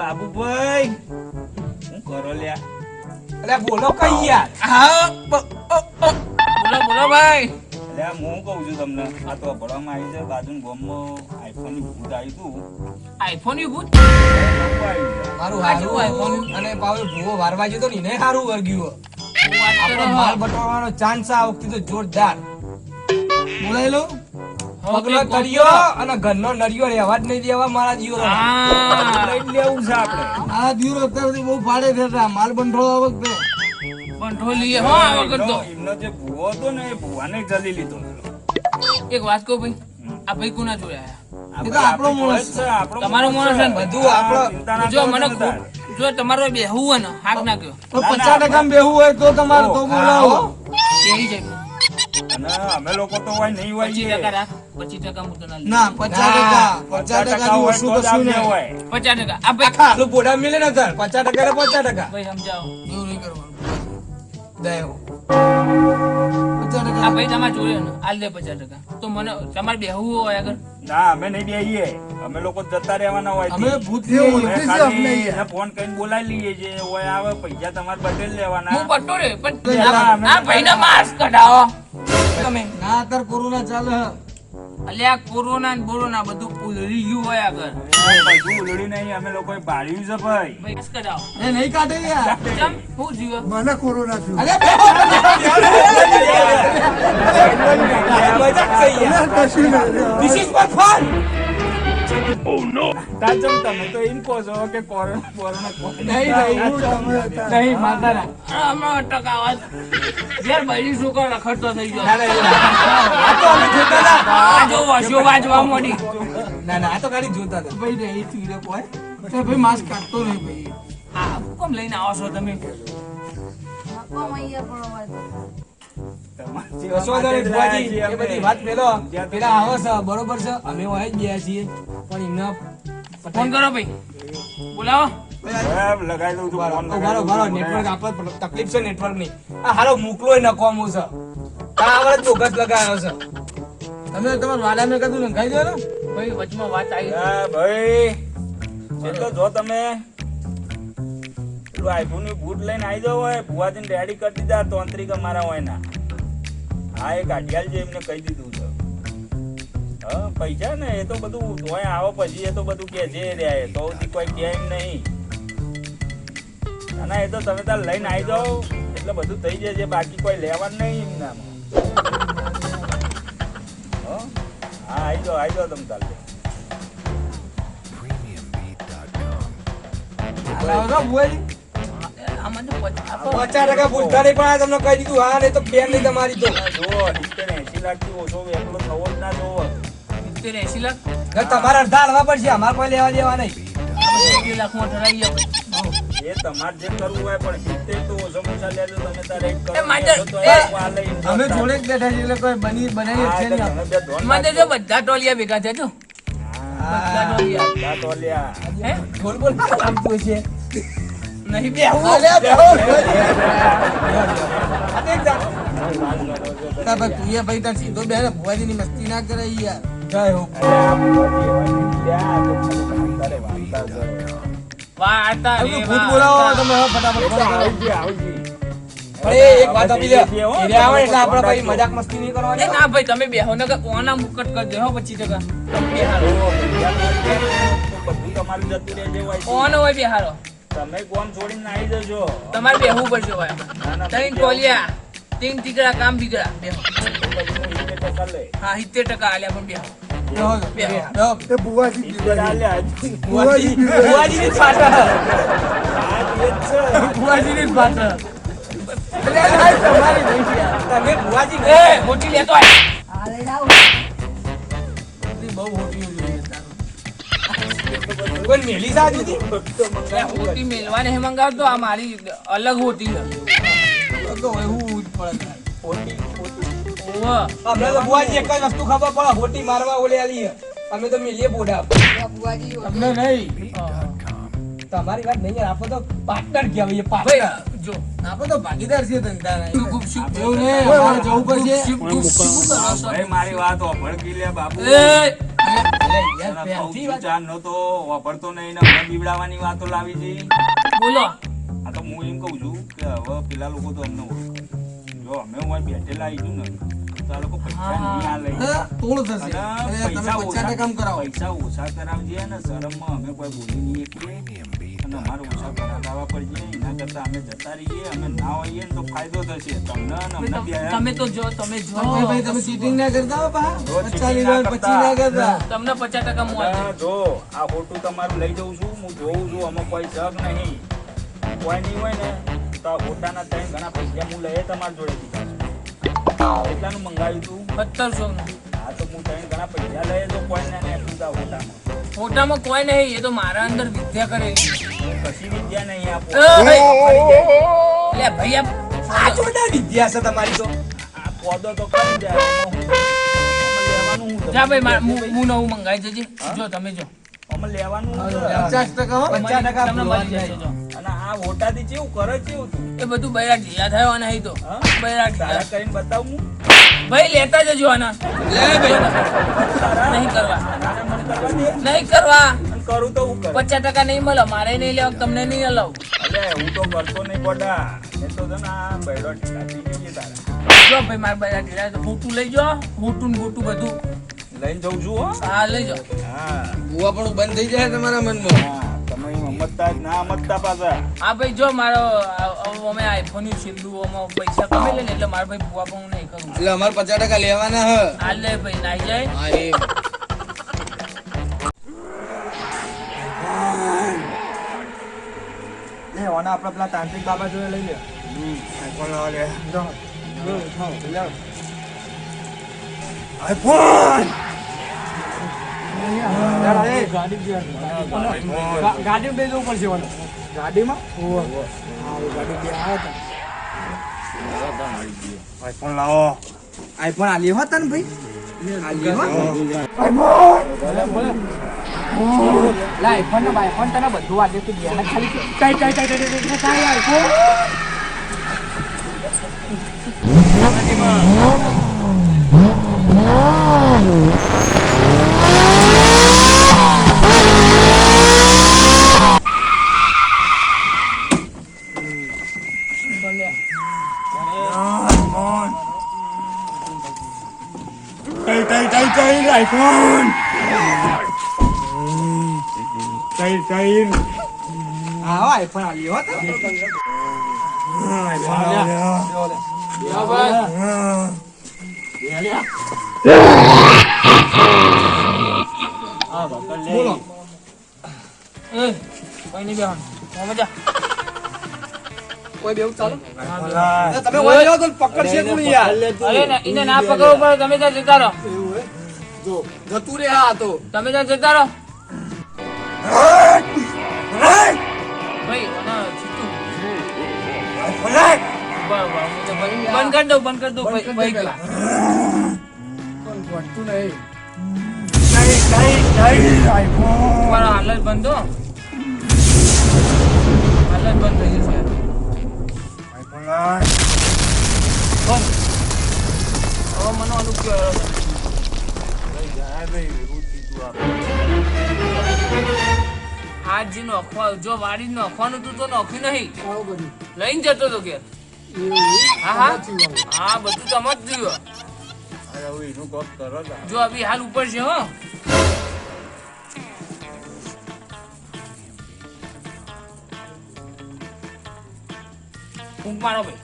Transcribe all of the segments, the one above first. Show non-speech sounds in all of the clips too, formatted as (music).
બાબુભાઈ શું કરો લ્યા? અરે બોલો કઈ યાર? હા. બોલો બોલો ભાઈ. અલ્યા હું કહું છું તમને આ તો ભણવામાં આવી છે બાજુ ગામમાં આઈફોનની ભૂત આવી હતું આઈફોનની ભૂત. મારું હારું iPhone? અને પાવે ભૂવો વારવા જતો ને એને હારું વર્ગ્યું વાત આપણો માલ બટવાનો ચાન્સ આ વખતે તો જોરદાર. બોલાય લો. પગલો તળિયો અને ઘરનો નળિયો રહેવા જ નહીં દેવા મારા જીવો હા. લઈ લેવું છે આપણે. આ દિવસ અત્યારથી બહુ ફાડે છે માલ બંધો આ વખતે. કંટ્રોલ હો આ વખત તો. એમનો- જે ભૂવો હતો ને એ ભૂવાને જલી લીધો. એક વાત કહું ભાઈ આ ભાઈ કોના જોડે આયા? આપણો માણસ છે, તમારો માણસ છે. બધું આપણો- જો મને. જો તમારો બેહવું હોય ને હાક ના પચાસ ટકા બેહવું હોય તો તમારે તો બોલાવો. કેવી જાય. અને અમે લોકો તો હોય નહીં હોય પચીસ ટકા રાખ પચીસ ટકા હું તને ના પચાસ ટકા પચાસ ટકા હોય જ કશું નહીં. હોય. પચાસ ટકા. આ ભાઈ આખા આલુ મિલે ને સર પચાસ ટકા ને પચાસ ટકા. ભાઈ સમજાવો. એવું નહીં કરવાનું. દયો આ ભાઈ તમારે જોડે ને આ લે પચાસ ટકા. તો મને તમારે બેહવું હોય આગળ? ના અમે નહીં બેહીએ. અમે લોકો જતા રહેવાના હોય અમે. ભૂત અમે ઓળખી છે અમને. એને ફોન કરીને બોલાવી લઈએ છે હોય આવે પૈસા તમારે બદલી લેવાના. હું પટ્ટો રે પણ આ- આ માસ્ક કઢાવો. તમે. ના અત્યારે કોરોના ચાલે. અલ્યા કોરોના ને બોરોના બધું ઉલરી ગયું હોય આગળ. બધું ઉલરી નહીં અમે લોકોએ ભાળ્યું છે ભાઈ. માસ્ક એ નહીં કાઢે યાર. ચમ હું જીવ. મને કોરોના થયું. યાર. કશું નહીં. This is my fun. તમે તો એમ કહો છો કે કોરોના કોરોના કોરોના. નહીં નહીં નહીં માતા ના. હમણાં ટકા આવાજ. ઘેર છોકરો રખડતો થઈ ગયો. ના, ના. આ તો અમે જોતા હતા. આ જો વાસ્યો વાજવા મોડી. ના ના આ તો ખાલી જોતા હતા. ભાઈ નહીં થયું કોઈ તો ભાઈ માસ્ક કાઢતો નહીં ભાઈ. આ લઈને આવો છો તમે. આવે છે બરોબર છે? અમે જ ગયા છીએ. પણ એમને ફોન કરો ભાઈ. બોલાવો. લગાવી દઉં છું ઉભારો ઉભારો નેટવર્ક આપણે તકલીફ છે નેટવર્કની આ હારો મોકલો એ નકોમું છે ચોગસ લગાવ્યો છે. તમે તમારા કીધું ને ખાઈ દો ને? ભાઈ વચમાં વાત આવી ભાઈ એટલો જો તમે પેલું આઈફોનની બૂટ લઈને આવી જાવ હોય ભુવાજી રેડી કરી દીધા તોંતરીક અમારા હોય ના. હા એ કાઢિયાલ જે એમને કહી દીધું છે. પૈસા ને એ તો બધું તોય આવો પછી એ તો બધું કે જે રહ્યા એ તો કોઈ કે એમ નહીં. ના, ના એ તો તમે તાર લઈને આવી જાઓ એટલે બધું થઈ જશે બાકી કોઈ લેવાનું નહીં એમનામાં. હા? આવી જાઓ આવી જાઓ તમે તાર છો, જો પચાસ ટકા નહીં પણ તમને કહી દીધું હા નહીં તો પેન નહીં તમારી તો. જુઓ સિત્તેર એસી લાખથી ઓછો વેપલો થવો જ ના જોવો. લાખ. તમારે અડધા હલવા પડશે અમારે કોઈ લેવા દેવા નહીં. લાખમાં ઠરાઈ ગયા એ તમારે જે કરવું હોય પણ સિત્તેર તો ઓછો લેજો તમે તારે એક કરો. એ માટે- તો એ એ આ લઈ જાઓ. અમે જોડે જ બેઠા છીએ એટલે કોઈ બની બનાવી છે નહીં. તમે બે ધોન મને જો બધા ટોલિયા ભેગા થયા છો બધા ટોલિયા. બધા તોલ્યા. હે? બોલ બોલ આપતું છે? નહીં બેહવું અલ્યા, બેહો. આ તો એક જા- તા ભાઈ તું એ ભાઈ તાર સીધો બે ભુવાજી ની મસ્તી ના કરે યાર. મજાક મસ્તી નહીં કરવાની. ના ભાઈ તમે બેહો ને મુકટ કરી તમારું જતું રહેશે હોય હોય બેહારો? તમે ગોમ છોડીને આવી જજો. તમારે બેહવું પડશે ભાઈ તીન ટીકડા કામ બીગડા. બેહો. હા સિત્તેર ટકા આલ્યા પણ બેહો. એ જ છે. ભુવાજીની જ પાછળ એટલે આ તમારી નહીં છે યાર. તમે ભુવાજી એ મોટી લેતો બહુ મોટી. કોઈ મેલી સા જુદી એ હોતી મેલવાને હે મંગાવતો આ મારી અલગ હોતી તો એવું જ પડે તારે. ઓવ અમને તો ભુવાજી એક જ વસ્તુ ખબર પડે હોટી મારવા ઓલે આલી. અમે તો મેલીએ બોડા તમને નહીં. તમારી વાત નહીં તો પાર્ટનર કહેવાય પાર્ટનર જો. તો ભાગીદાર જવું પડશે. છો? ભાઈ મારી વાત હોભળ લે બાબુ એ યાર, તને કહું પહેલથી છું, વાત. ચાંદનો તો વાપરતો નહીં ને મને બીવડાવવાની વાતો લાવી છે. બોલો. આ તો હું એમ કઉ છું કે હવે પેલા લોકો તો અમને ઓળખે. જો અમે બેઠેલા આવીશું ને. તો આ લોકો પૈસા નહીં આ લઈ તોડ થશે. અને તમે પૈસા પચાસ ટકા કામ કરાવો. પૈસા ઓછા કરાવજે અને શરમમાં અમે કોઈ બોલી નહીં શકીએ. અને અમારે ઓછા કરાવવા પડશે એના કરતા અમે જતા રહીએ. અમે ના હોઈએ તો ફાયદો થશે. તમને અમને તમે તો જો તમે જો. ભાઈ ભાઈ તમે ચીટિંગ ના કરતા હો પા. રોજ પચાસ ના કરતા. તમને પચાસ ટકા મોં આ જો આ ફોટું તમારું લઈ જઉં છું. હું જોઉં છું. અમે કોઈ જગ નહીં. કોઈ નહીં હોય ને તો આ ફોટાના ત્રણ ઘણા પૈસા હું લઈએ તમારા જોડે કેટલાનું મંગાવ્યું તું? સત્તરસો નું. હા તો હું ત્રણ ઘણા પૈસા લઈએ તો કોઈ ને નહીં તું ફોટામાં ફોટામાં કોઈ નહીં એ તો મારા અંદર વિદ્યા કરેલી કશી વિદ્યા નહીં આપો? લે ભાઈ આ- આ વિદ્યા છે તમારી તો. આ પોદો તો કરી જાય. જા ભાઈ હું નવું મંગાવી દેજે. જો તમે જો. અમે લેવાનું પચાસ ટકા હો. પચાસ ટકા તમને મળી જશે જો. અને આ વોટાથી કેવું કરે કેવું તું? એ બધું બૈરા ઢીલા થયો અને અહીં તો. હા? બૈરા ઢીલા કરીને બતાવું ભાઈ લેતા જજો આના. તારા નહીં કરવા. નહીં કરવા. કરું તો હું કરું? પચાસ ટકા નહીં મળે મારે નહીં લેવા તમને નહીં અલાવ. અરે હું તો કરતો નહીં ગોડા. એ તો છે ને બૈડો ઢીલા થઈ જઈએ તારા. જો ભાઈ મારા બૈરા ઢીલા તો મોટું લઈ જાઓ મોટું ને બોટું બધું. લઈને જઉં છું હો. હા લઈ જાઓ હા. ભૂવા પણ બંધ થઈ જાય તમારા મનમાં. જ ના મતતા પાછા. હા ભાઈ જો મારો અમે આઈફોનની આમાં પૈસા કમાઈ લે ને એટલે મારા ભાઈ ભૂવા પણ નહીં કરું. એટલે અમારે પચાસ ટકા લેવાના હ. હાલે ભાઈ નાઈ જાય. અરે લે. ઓના આપણે પેલા તાંત્રિક બાબા જોડે લઈ લે. ગાડી બે જવું પડશે ગાડીમાં? આઈફોન આલી હોત ને ભાઈ? આલી હોત આઈફોન ને આઈફોન તને બધું આજે તું બેને ખાલી. તમે ના- પકડવું પડે તમે ત્યાં જતા રહો જો જતું રે હા તો તમે ત્યાં જતા રહો હું તો બંધ કરી દઉં બંધ કરી દઉં ભાઈ નહીં. મારો હાલ બંધ હો. નોખવા જો વાડી નોખવાનું તું તો નોખ્યું નહીં. લઈને જતો તો કે. હા હા. હા બધું તમે જ જોયું. અરે એનું કોક કરો તાર. જો અભી હાલ ઉપર છે હો. ફૂંક મારો ભાઈ.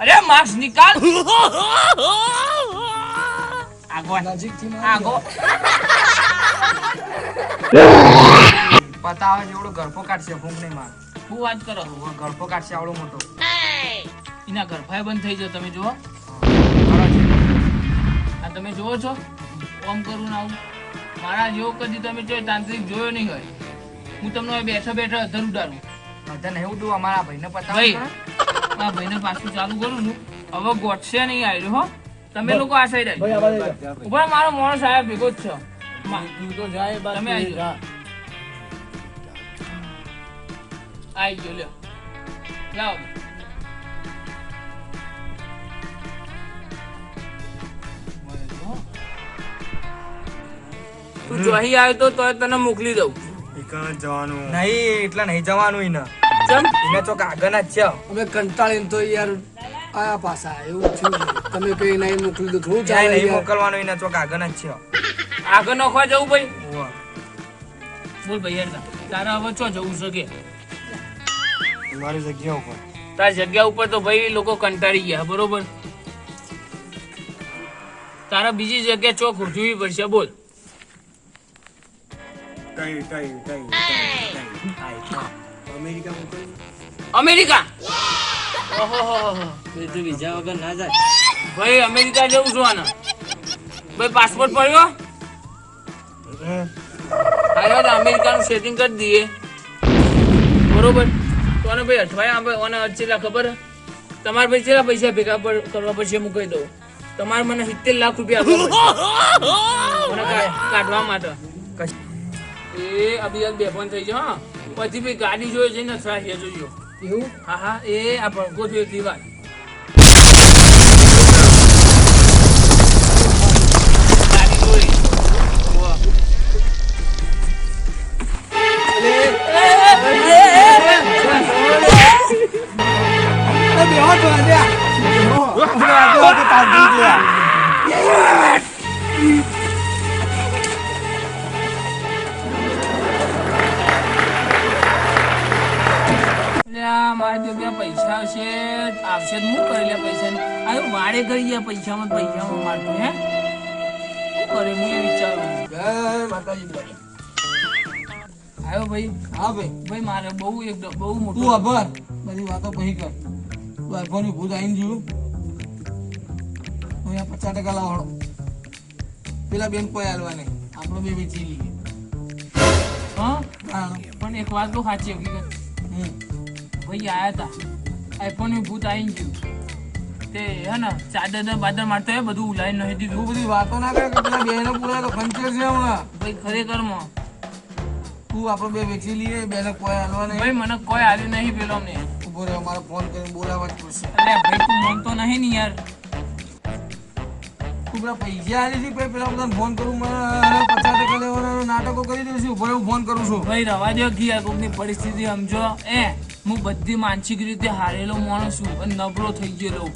અરે માર્ક્સ નિકાલ. આગો. નજીકથી આગો. (laughs) પતાવે જેવડો ગરફો કાઢશે ફૂંક નહીં માર શું વાત કરો ગરફો કાઢશે આવડો મોટો. એના ગરફાય બંધ થઈ જાય તમે જુઓ. આ તમે જુઓ છો? ઓમ કરું ને આવું. મારા જેવો કદી તમે જો તાંત્રિક જોયો નહીં હોય. હું તમને બેઠો બેઠા અધર ઉડાડું. અધર એવું તું અમારા ભાઈને ભાઈ પતાવે આ ભાઈને પાછું ચાલુ કરું છું હવે ગોઠશે નહીં આવ્યો હો. તમે લોકો આ સાઈડ આવી ઉપર મારો મોણસ આવ્યા ભેગો જ છે. જાય તમે આવી આવી ગયો લ્યો લાવો તું જોહી આવ્યો તો તોય તને મોકલી દઉં નહીં એટલે નહીં જવાનું એને ચમ એને ચોક આગળના જ છે અમે કંટાળીને તો યાર આયા પાછા એવું છે. તમે કઈ નહીં મોકલી દો થોડું જાય નહીં મોકલવાનું એને ચોક આગળના જ છે આગળ નખવા જવું ભાઈ બોલ ભાઈ યાર તારા હવે ચો જવું છે કે મારી જગ્યા ઉપર. તાર જગ્યા ઉપર તો ભાઈ લોકો કંટાળી ગયા બરોબર? તારા બીજી જગ્યા ચોક જોવી પડશે બોલ. કઈ કઈ કઈ? અમેરિકા? જાય. ભાઈ અમેરિકા જવું જોવાના ભાઈ પાસપોર્ટ પડ્યો? હાલો અમેરિકાનું સેટિંગ કરી દઈએ. બરોબર? તો અને ભાઈ અઠવાડિયા આપણે ઓને ચેલા ખબર? તમારે ભાઈ ચેલા પૈસા ભેગા પર- કરવા પડશે હું કહી દઉં. તમારે મને સિત્તેર લાખ રૂપિયા મને કાઢવા માટે. એ અભિયાન ફોન થઈ જાય હા. પછી ભાઈ ગાડી જોઈએ છે ને અથડાઈએ જોજો એવું? હા હા એ આ ભડકો થયો એટલી વાત ગાડી જોઈ બે બેહો તો આલ્યા. અલ્યા, મારી જોડે પૈસા આવશે આવશે હું કરી લે પૈસા આ મારે વાડે કરી ગયા પૈસામાં પૈસામાં મારતો હે શું કરે હું એ વિચારું માતાજી આવ્યો ભાઈ. હા ભાઈ. ભાઈ મારે બહુ એક બહુ મોટું આભાર. બધી વાતો કહી કર. તું ભૂત આવી ગયું હું અહીંયા પચાસ ટકા લાવવાનો પેલા બેન કોઈ હાલવા નહીં આપણો બે વેચી લઈએ પણ એક વાત તો સાચી હકીકત. ભાઈ આયા હતા આઈફોનની ભૂત આવી ગયું તે હે ને ચાદર બાદર મારતો હોય બધું ઉલાઈ નહીં તું દીધું બધી વાતો ના કરે કે પેલા બેનો પૂરા તો ખંચેર છે હમણાં. ભાઈ ખરેખરમાં. તું આપણો બે વેચી લઈએ બેને કોઈ હાલવા નહીં ભાઈ મને કોઈ હાલ્યું નહીં પેલો અમને. ઊભો રહે અમારે ફોન કરીને બોલાવવા જ પડશે. એટલે ભાઈ તું માનતો નહીં ને યાર. તું પેલા પૈસા આલી છે ભાઈ પેલા બધાને ફોન કરું મને પચાસ ટકા લેવાના નાટકો કરી દઉં છું ઊભો હું ફોન કરું છું. ભાઈ રવા દો ઘી કોકની પરિસ્થિતિ સમજો. એ હું બધી માનસિક રીતે હારેલો માણસ છું અને નબળો થઈ ગયેલો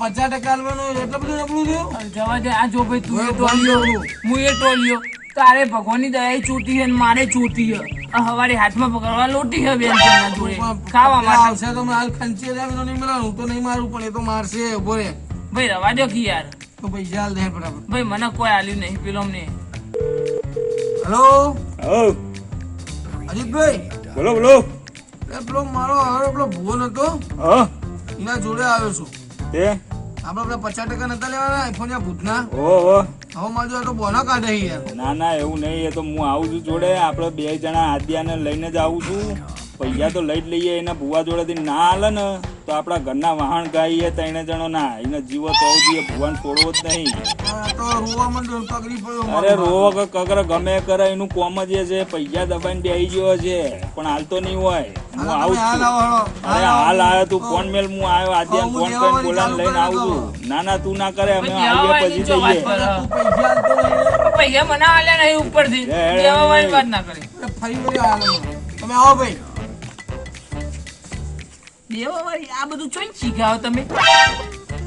પચાસ ટકા હાલવાનું એટલું બધું નબળું થયું? જવા દે આ જો ભાઈ તું એ ટોલ્યો હું એ ટોલ્યો તારે ભગવાનની દયા ચોટી છે અને મારે ચોટી છે. આ હવારે હાથમાં પકડવા લોટી છે બેન જોડે. ખાવા માટે. આવશે તો હાલ ખંચી રહ્યા એનો નહીં મળે હું તો નહીં મારું પણ એ તો મારશે બોલે ભાઈ રવા દો કે યાર. તો પૈસા હાલ દે બરાબર ભાઈ મને કોઈ આલ્યું નહીં પેલો અમને. હેલો? હો અજીતભાઈ? બોલો બોલો. એ પેલો મારો હારો પેલો ભુવન હતો હા. એના જોડે આવ્યો છું. તે? આપણે પેલા પચાસ ટકા નતા લેવાના આઈફોન યા ભૂતના? ઓહો. ના ના, એવું નહીં, એ તો હું આવું છું જોડે. આપણે બે જણા આદ્યાને લઈને જ આવું છું. પૈસા તો લઈ જ લઈએ એના ભુવા જોડેથી ના હાલે ને તો આપણા ઘરના વાહન ગાઈએ ત્રણે જણો ના એને જીવો તો આવું જોઈએ ભુવાન છોડવો જ નહીં. આ તો રોવા માંડ્યો પગડી પડ્યો અરે રોવો કગર ગમે કરે એનું કોમ જ એ છે પૈયા દબાઈને બેસી ગયો છે. પણ હાલતો નહીં હોય. હું આવું છું. અરે હાલ આવ્યો તું ફોન મેલ હું આવ્યો આજે ફોન કરીને બોલાને લઈને આવું. છું ના ના તું ના કરે અમે આવીએ પછી જઈએ. પૈસા મને આલ્યા નહીં ઉપરથી. વાત ના કરી. ફરી વળી હાલ. તમે આવો ભાઈ. દેવાવાળી આ બધું ચોઈ શીખાવ તમે.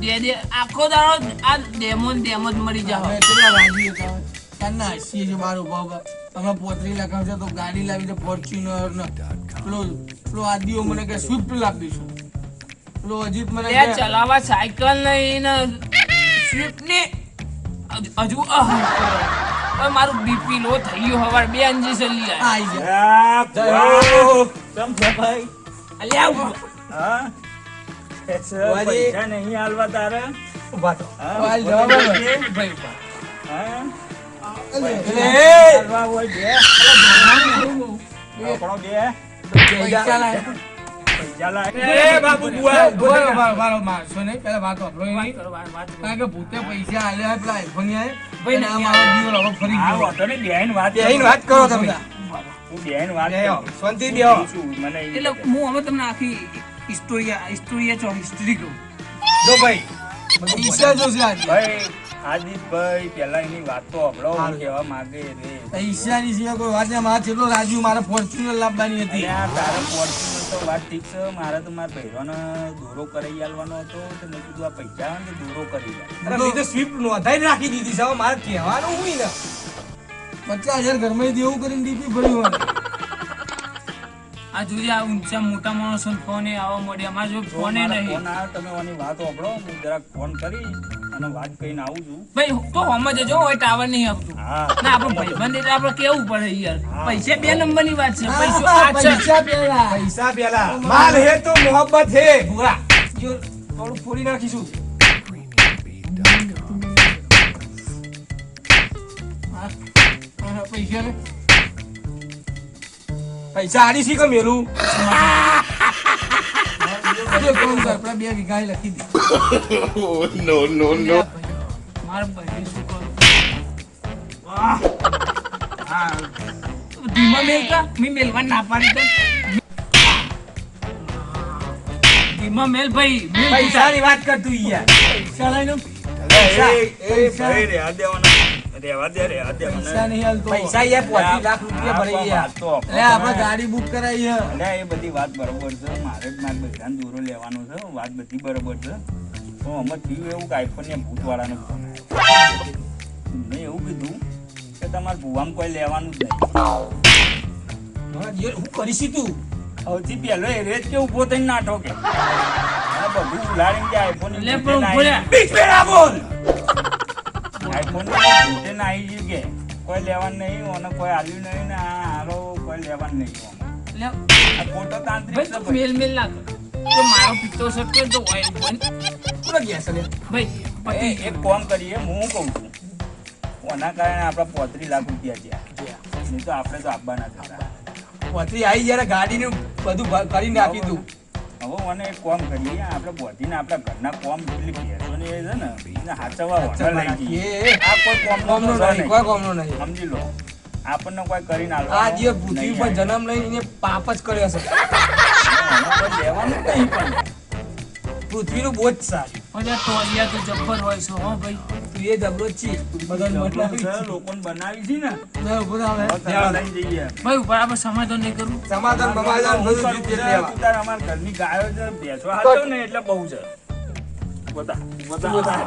દે દે આખો દાડો આ ડેમો ને ડેમો જ મરી જાવ કેટલા રાજી હતા. ક્યારના હસીએ છીએ બાર ઊભા ઊભા. અમે પોતરી લાખ છે તો ગાડી લાવી છે ફોર્ચ્યુનર ને પેલો પેલો આદિઓ મને કે સ્વિફ્ટ લાવીશું. પેલો અજીત મને કે ચલાવવા સાયકલ નહીં ને સ્વિફ્ટ ને. હજુ- અહ મારું બીપી લો થઈ ગયું હવાર બે અંજી સલી આવી આઈ જાય છે ભાઈ? અલ્યા હા. પૈસા નહીં હાલવા તારે. ઊભા થો. હાલ જવાબ ભાઈ ઊભા. હા? હાલવા હોય બે. આપણો બે. પૈસા લાય. વાત વાત કરો, તમે હું. બેન વાત શાંતિ બેહો. મને એટલે હું હવે તમને આખી historia છો હિસ્ટ્રી કહું જો ભાઈ ઈશા જોશી આજે. ભાઈ આદિતભાઈ પેલા એની વાત તો આપણો હું કહેવા માંગે રે. ઈશાની સિવાય કોઈ વાત નહીં મારે કેટલો રાજુ મારે ફોર્ચ્યુનર લાવવાની હતી. તારે ફોર્ચ્યુનર તો વાત ઠીક છે મારે તો મારા ભૈરવાનો દોરો કરી આલવાનો હતો તો મેં કીધું આ પૈસા ને દોરો કરી લે અરે મેં તો સ્વીપ નોંધાઈ રાખી દીધી છે હવે મારે કહેવાનું હોય ને પચાસ હજાર ઘરમાં દેવું કરીને ડીપી ભર્યું. આ જોઈએ આ ઊંચા મોટા માણસો ફોન આવા મળે અમારે જો ફોને નહીં. ફોન આવ્યો તમે આની વાત સાંભળો હું જરાક ફોન કરી અને વાત કહીને આવું છું. ભાઈ તો હમજ જો હોય ટાવર નહીં આવતું ના આપણો ભાઈબંધ એટલે આપણે કેવું પડે યાર. પૈસા બે નંબરની વાત છે. પૈસો હા, આ છે પૈસા પેલા. પૈસા પેલા. માલ હે તો મોહબ્બત હે. ભૂરા. જો થોડું ફોડી નાખીશું. પૈસા. પૈસા આડી શી કે મેલું (laughs) બે વીઘા લખી દે. મારા ભાઈ શું કરું? ધીમા મેલકા મેં મેલવા ના પાડી તો ધીમા મેલ ભાઈ મેલ પૈસાની વાત કર તું યાર. પૈસા લઈને પૈસા. દેવાના દે પૈસા નહીં હાલતો. પૈસા યાર પોત્રીસ લાખ રૂપિયા ભરી ગયા તો એટલે આપણે ગાડી બુક કરાવી છે. એ બધી વાત બરોબર છે. મારે જ મારા બધાને દોરો લેવાનો છે. વાત બધી બરોબર છે. તો અમે થયું એવું કે આઈફોન ને ભૂત ફોન મેં એવું કીધું કે તમારે ભૂવામાં કોઈ લેવાનું જ નહીં. હા, યાર, હું કરીશી તું. સૌથી પહેલો એ રેત કે ઊભો થઈને ના ઠોકે બધું ઉલાડીને કે આઈફોન બોલ. આઈફોન ભૂતે ના આવી ગયું કે? કોઈ લેવાનું નહીં ઓને કોઈ આવ્યું નહીં ને આ હારો કોઈ લેવાનું નહીં ઓને આ તાંત્રિક ભાઈ. મેલ મેલ ના તો મારો પિત્તો સટકો તો હોય હોય ને. ગયા સલે ભાઈ પતિ. એક કોમ કરીએ હું કહું છું? ઓના કારણે આપણા પોત્રી લાખ રૂપિયા થયા નહીં તો આપણે તો આપવાના હતા. પોત્રી આવી જયારે ગાડીનું બધું કરીને આપી તું. હવે મને એક કોમ કરીએ આપણે બોધીને આપણા ઘરના કોમ પેલી ભેંસો ને એ છે ને એને હાચવવા હોટલ લઈ જઈએ એ. આ કોઈ કોમનો કોમનો નહીં. કોઈ કોમનો નહીં. સમજી લો. આપણને કોઈ કરીને આ આલવાનું જે પૃથ્વી પર જન્મ લઈને પાપ જ કર્યો છે. લેવાનું નહીં પણ. પૃથ્વીનું બોજ સારું. ટોલિયા તો જબ્બર હોય છે હો ભાઈ. તું એ જબરો જ છી મતલબ છે, લોકોને બનાવી છે ને. ના ઉપર આવે જઈએ ભાઈ ઉપર આપણે સમાધાન નહીં કરું. સમાધાન સમાધાન બધું જીતી લેવા. તાર અમાર ઘરની ગાયો છે ભેંસો હાચવ ને એટલે બહુ છે. બતા બતા.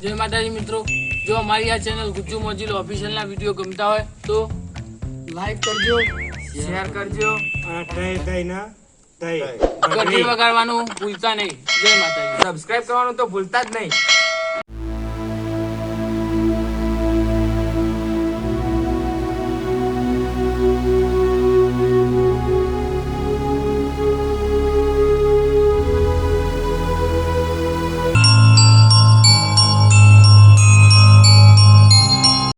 જય માતાજી મિત્રો. જો અમારી આ ચેનલ ગુજ્જુ મોજીલો ઓફિશિયલના વીડિયો ગમતા હોય તો લાઈક કરજો શેર કરજો. તઈ તઈ ના. તઈ ઘંટી વગાડવાનું ભૂલતા નહીં. જય માતાજી. સબસ્ક્રાઇબ કરવાનું તો ભૂલતા જ નહીં.